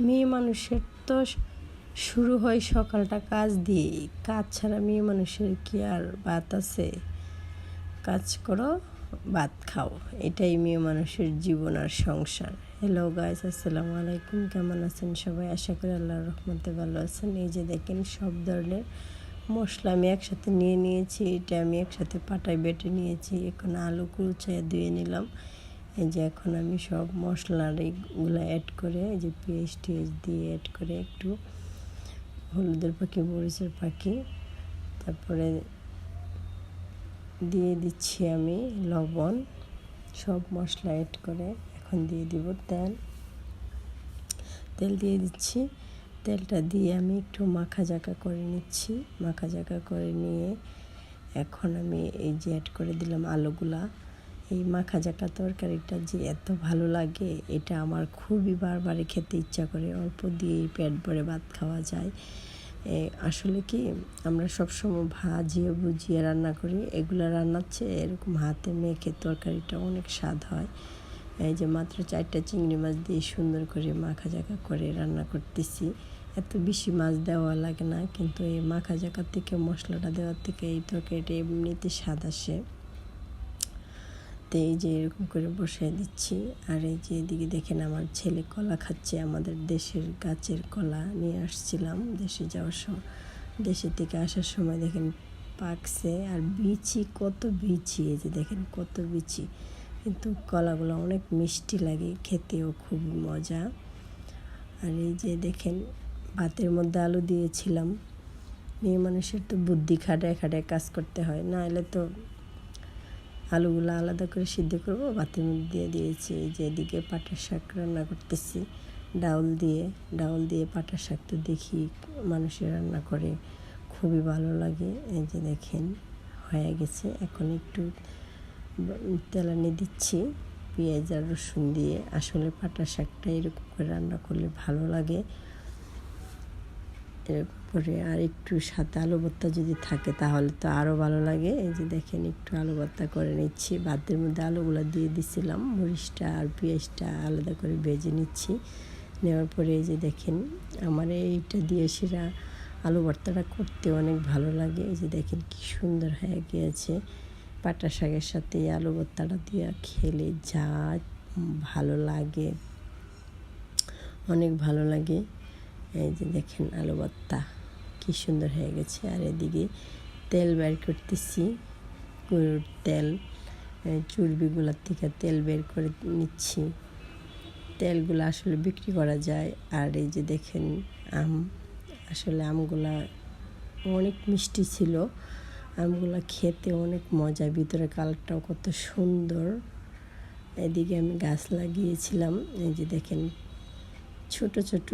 মেয়ে মানুষের তো শুরু হয় সকালটা কাজ দিয়ে কাজ ছাড়া মেয়ে মানুষের কি আর বাত আছে? কাজ করো, ভাত খাও। এটাই মেয়ে মানুষের জীবন আর সংসার। হ্যালো গাইস আসসালামু আলাইকুম। কেমন আছেন সবাই? আশা করি আল্লাহর রহমতে ভালো আছেন। এই যে দেখেন, সব ধরনের মশলা আমি একসাথে নিয়ে নিয়েছি। এটা আমি একসাথে পাটায় বেটে নিয়েছি। এখন আলু কুলচায় ধুয়ে নিলাম। এই যে এখন আমি সব মশলার এইগুলো অ্যাড করে, এই যে পেঁয়াজ টিয়াজ দিয়ে অ্যাড করে একটু হলুদের পাখি, মরিচের পাখি, তারপরে দিয়ে দিচ্ছি আমি লবণ, সব মশলা অ্যাড করে এখন দিয়ে দিব তেল। তেল দিয়ে দিচ্ছি, তেলটা দিয়ে আমি একটু মাখা জাকা করে নিচ্ছি। মাখা জাকা করে নিয়ে এখন আমি এই যে অ্যাড করে দিলাম আলুগুলা। এই মাখা জাকা তরকারিটা যে এত ভালো লাগে, এটা আমার খুবই বারবারই খেতে ইচ্ছা করে। অল্প দিয়েই পেট ভরে ভাত খাওয়া যায়। আসলে কি, আমরা সবসময় ভাজিয়ে বুঝিয়ে রান্না করি। এগুলো রান্নার চেয়ে এরকম হাতে মেখে তরকারিটা অনেক স্বাদ হয়। এই যে মাত্র চারটা চিংড়ি মাছ দিয়ে সুন্দর করে মাখা জাকা করে রান্না করতেছি। এত বেশি মাছ দেওয়া লাগে না, কিন্তু এই মাখা জাকার থেকে, মশলাটা দেওয়ার থেকে এই তরকারিটা এমনিতে স্বাদ আসে। তো এই যে এরকম করে বসিয়ে দিচ্ছি। আর এই যে এদিকে দেখেন আমার ছেলে কলা খাচ্ছে, আমাদের দেশের গাছের কলা নিয়ে আসছিলাম। দেশে যাওয়ার সময় দেশে থেকে আসার সময় দেখেন পাকছে, আর বিচি, কত বিচি, এই যে দেখেন কত বিচি। কিন্তু কলাগুলো অনেক মিষ্টি লাগে, খেতেও খুব মজা। আর এই যে দেখেন ভাতের মধ্যে আলু দিয়েছিলাম। মেয়ে মানুষের তো বুদ্ধি খাটায় খাটায় কাজ করতে হয় না হলে তো আলুগুলো আলাদা করে সিদ্ধ করব ভাতের মধ্যে দিয়ে দিয়েছি যেদিকে পাটার শাক রান্না করতেছি। ডাউল দিয়ে ডাউল দিয়ে পাটার শাক তো দেখি মানুষের রান্না করে, খুবই ভালো লাগে। এই যে দেখেন, হয়ে গেছে। এখন একটু তেলানি দিচ্ছি, পেঁয়াজ আর রসুন দিয়ে। আসলে পাটা শাকটা এরকম করে রান্না করলে ভালো লাগে। এরপরে আর একটু সাথে আলু ভর্তা যদি থাকে, তাহলে তো আরও ভালো লাগে। এই যে দেখেন, একটু আলু ভর্তা করে নিচ্ছি। ভাতের মধ্যে আলুগুলো দিয়ে দিছিলাম, মরিচটা আর পেঁয়াজটা আলাদা করে ভেজে নিচ্ছি। নেওয়ার পরে এই যে দেখেন, আমার এইটা দিয়ে সেরা আলু ভর্তাটা করতে অনেক ভালো লাগে। এই যে দেখেন, কি সুন্দর হয়ে গিয়েছে। পাটা শাকের সাথে আলু ভর্তাটা দিয়ে খেলে যা ভালো লাগে। অনেক ভালো লাগে। এই যে দেখেন আলু ভর্তা, কী সুন্দর হয়ে গেছে। আর এদিকে তেল বের করতেছি, গরুর তেল চর্বিগুলোর থেকে তেল বের করে নিচ্ছি। তেলগুলো আসলে বিক্রি করা যায়। আর এই যে দেখেন আম, আসলে আমগুলা অনেক মিষ্টি ছিল। আমগুলো খেতে অনেক মজা, ভিতরে কালারটাও কত সুন্দর। এদিকে আমি গাছ লাগিয়েছিলাম। এই যে দেখেন ছোট ছোট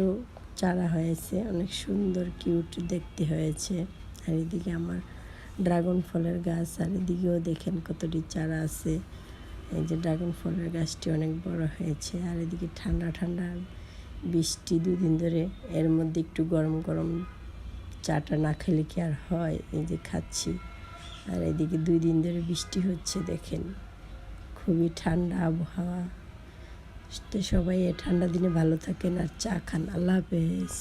চারা হয়েছে, অনেক সুন্দর কিউট দেখতে হয়েছে। আর এদিকে আমার ড্রাগন ফলের গাছ, আর এদিকেও দেখেন কতটি চারা আছে। এই যে ড্রাগন ফলের গাছটি অনেক বড় হয়েছে, আর এদিকে ঠান্ডা ঠান্ডা বৃষ্টি দুদিন ধরে এর মধ্যে একটু গরম গরম চাটা না খেলে কি আর হয়? এই যে খাচ্ছি। আর এদিকে দুই দিন ধরে বৃষ্টি হচ্ছে, দেখেন। খুবই ঠান্ডা আবহাওয়া। তো সবাই ঠান্ডা দিনে ভালো থাকেন আর চা খান। আল্লাহ হাফেজ।